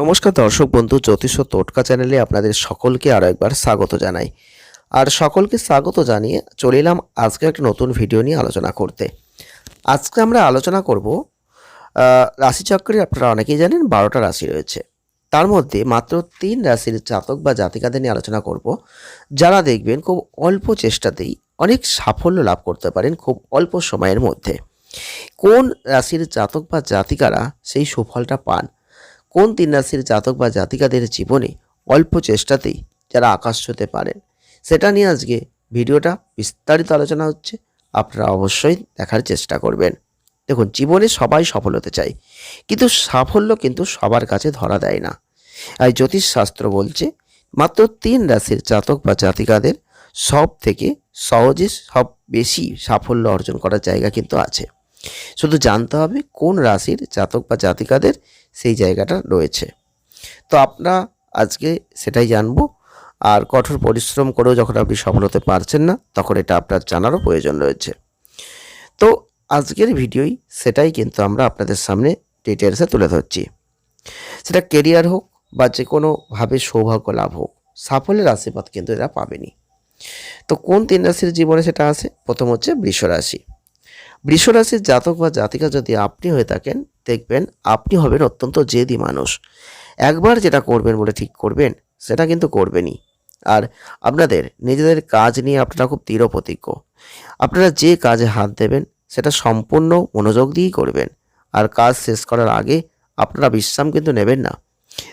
নমস্কার দর্শক বন্ধু, জ্যোতিষ টোটকা চ্যানেলে আপনাদের সকলকে আরও একবার স্বাগত জানাই। আর সকলকে স্বাগত জানিয়ে চলে এলাম আজকে একটা নতুন ভিডিও নিয়ে আলোচনা করতে। আজকে আমরা আলোচনা করব রাশিচক্রে আপনারা অনেকেই জানেন বারোটা রাশি রয়েছে। তার মধ্যে মাত্র তিন রাশির জাতক বা জাতিকাদের নিয়ে আলোচনা করব, যারা দেখবেন খুব অল্প চেষ্টাতেই অনেক সাফল্য লাভ করতে পারেন খুব অল্প সময়ের মধ্যে। কোন রাশির জাতক বা জাতিকারা সেই সুফলটা পান? কোন তিন রাশির জাতক বা জাতিকাদের জীবনে অল্প চেষ্টাতেই যারা আকাশ ছুঁতে পারেন? সেটা নিয়ে আজকে ভিডিওটা বিস্তারিত আলোচনা হচ্ছে। আপনারা অবশ্যই দেখার চেষ্টা করবেন। দেখুন, জীবনে সবাই সফল হতে চায়, কিন্তু সাফল্য কিন্তু সবার কাছে ধরা দেয় না। আর জ্যোতিষশাস্ত্র বলছে, মাত্র তিন রাশির জাতক বা জাতিকাদের সব থেকে সহজে সব বেশি সাফল্য অর্জন করার জায়গা কিন্তু আছে। শুধু জানতে হবে কোন রাশির জাতক বা জাতিকাদের সেই জায়গাটা রয়েছে। তো আপনারা আজকে সেটাই জানব। আর কঠোর পরিশ্রম করেও যখন আপনি সফল হতে পারছেন না, তখন এটা আপনার জানারও প্রয়োজন রয়েছে। তো আজকের ভিডিওই সেটাই কিন্তু আমরা আপনাদের সামনে ডিটেলসে তুলে ধরছি। সেটা কেরিয়ার হোক বা যে কোনোভাবে সৌভাগ্য লাভ হোক, সাফল্যের আশীর্বাদ কিন্তু এরা পাবেনি তো কোন তিন রাশির জীবনে সেটা আসে প্রথম হচ্ছে বৃষ রাশি বৃষ রাশির জাতক বা জাতিকা যদি আপনি হয়ে থাকেন, দেখবেন আপনি হবেন অত্যন্ত জেদি মানুষ। একবার যেটা করবেন বলে ঠিক করবেন, সেটা কিন্তু করবেনই। আর আপনাদের নিজেদের কাজ নিয়ে আপনারা খুব দৃঢ় প্রতিজ্ঞ। আপনারা যে কাজে হাত দেবেন, সেটা সম্পূর্ণ মনোযোগ দিয়েই করবেন। আর কাজ শেষ করার আগে আপনারা বিশ্রাম কিন্তু নেবেন না।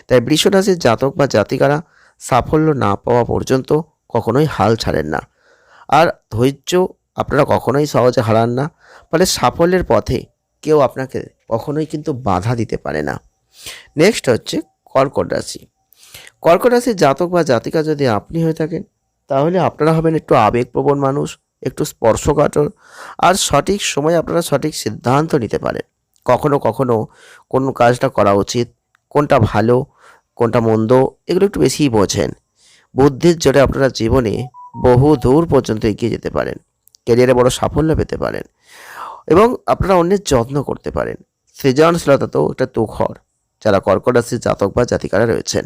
তাই বৃষ রাশির জাতক বা জাতিকারা সাফল্য না পাওয়া পর্যন্ত কখনোই হাল ছাড়েন না। আর ধৈর্য আপনারা কখনোই সহজে হারান না। ফলে সাফল্যের পথে কেউ আপনাকে কখনোই কিন্তু বাধা দিতে পারে না। নেক্সট হচ্ছে কর্কট রাশি। কর্কট রাশির জাতক বা জাতিকা যদি আপনি হয়ে থাকেন, তাহলে আপনারা হবেন একটু আবেগপ্রবণ মানুষ, একটু স্পর্শকাতর, আর সঠিক সময় আপনারা সঠিক সিদ্ধান্ত নিতে পারেন। কখনো কখনো কোন কাজটা করা উচিত, কোনটা ভালো, কোনটা মন্দ, এগুলো একটু বেশিই বোঝেন। বুদ্ধির জোরে আপনারা জীবনে বহু দূর পর্যন্ত এগিয়ে যেতে পারেন। ক্যারিয়ারে বড় সাফল্য পেতে পারেন এবং আপনারা অন্যের যত্ন করতে পারেন। সৃজনশীলতাতেও একটা তুখর যারা কর্কট রাশির জাতক বা জাতিকারা রয়েছেন,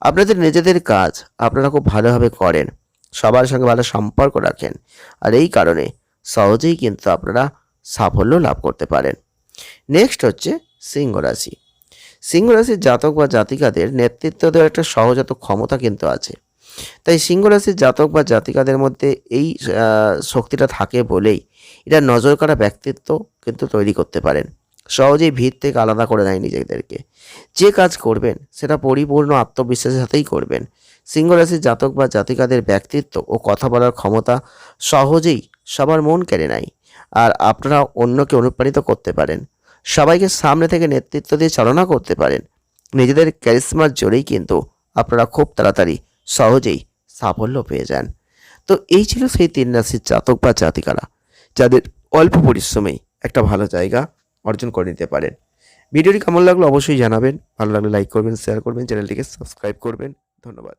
আপনাদের নিজেদের কাজ আপনারা খুব ভালোভাবে করেন। সবার সঙ্গে ভালো সম্পর্ক রাখেন। আর এই কারণে সহজেই কিন্তু আপনারা সাফল্য লাভ করতে পারেন। নেক্সট হচ্ছে সিংহ রাশি। সিংহ রাশির জাতক বা জাতিকাদের নেতৃত্ব দেওয়ার একটা সহজাত ক্ষমতা কিন্তু আছে। তাই সিংহ রাশির জাতক বা জাতিকাদের মধ্যে এই শক্তিটা থাকে বলেই এটা নজর করা ব্যক্তিত্ব কিন্তু তৈরি করতে পারেন। সহজেই ভিড় থেকে আলাদা করে নেয় নিজেদেরকে। যে কাজ করবেন, সেটা পরিপূর্ণ আত্মবিশ্বাসের সাথেই করবেন। সিংহ রাশির জাতক বা জাতিকাদের ব্যক্তিত্ব ও কথা বলার ক্ষমতা সহজেই সবার মন কেড়ে নেয় আর আপনারা অন্যকে অনুপ্রাণিত করতে পারেন। সবাইকে সামনে থেকে নেতৃত্ব দিয়ে চালনা করতে পারেন। নিজেদের ক্যারিসমার জোরেই কিন্তু আপনারা খুব তাড়াতাড়ি সহজেই সাফল্য পেয়ে যান। তো এই ছিল সেই তিন রাশির জাতক বা জাতিকারা, যাদের অল্প পরিশ্রমেই একটা ভালো জায়গা অর্জন করে নিতে পারেন। ভিডিওটি কেমন লাগল অবশ্যই জানাবেন। ভালো লাগলে লাইক করবেন শেয়ার করবেন চ্যানেলটিকে সাবস্ক্রাইব করবেন। ধন্যবাদ।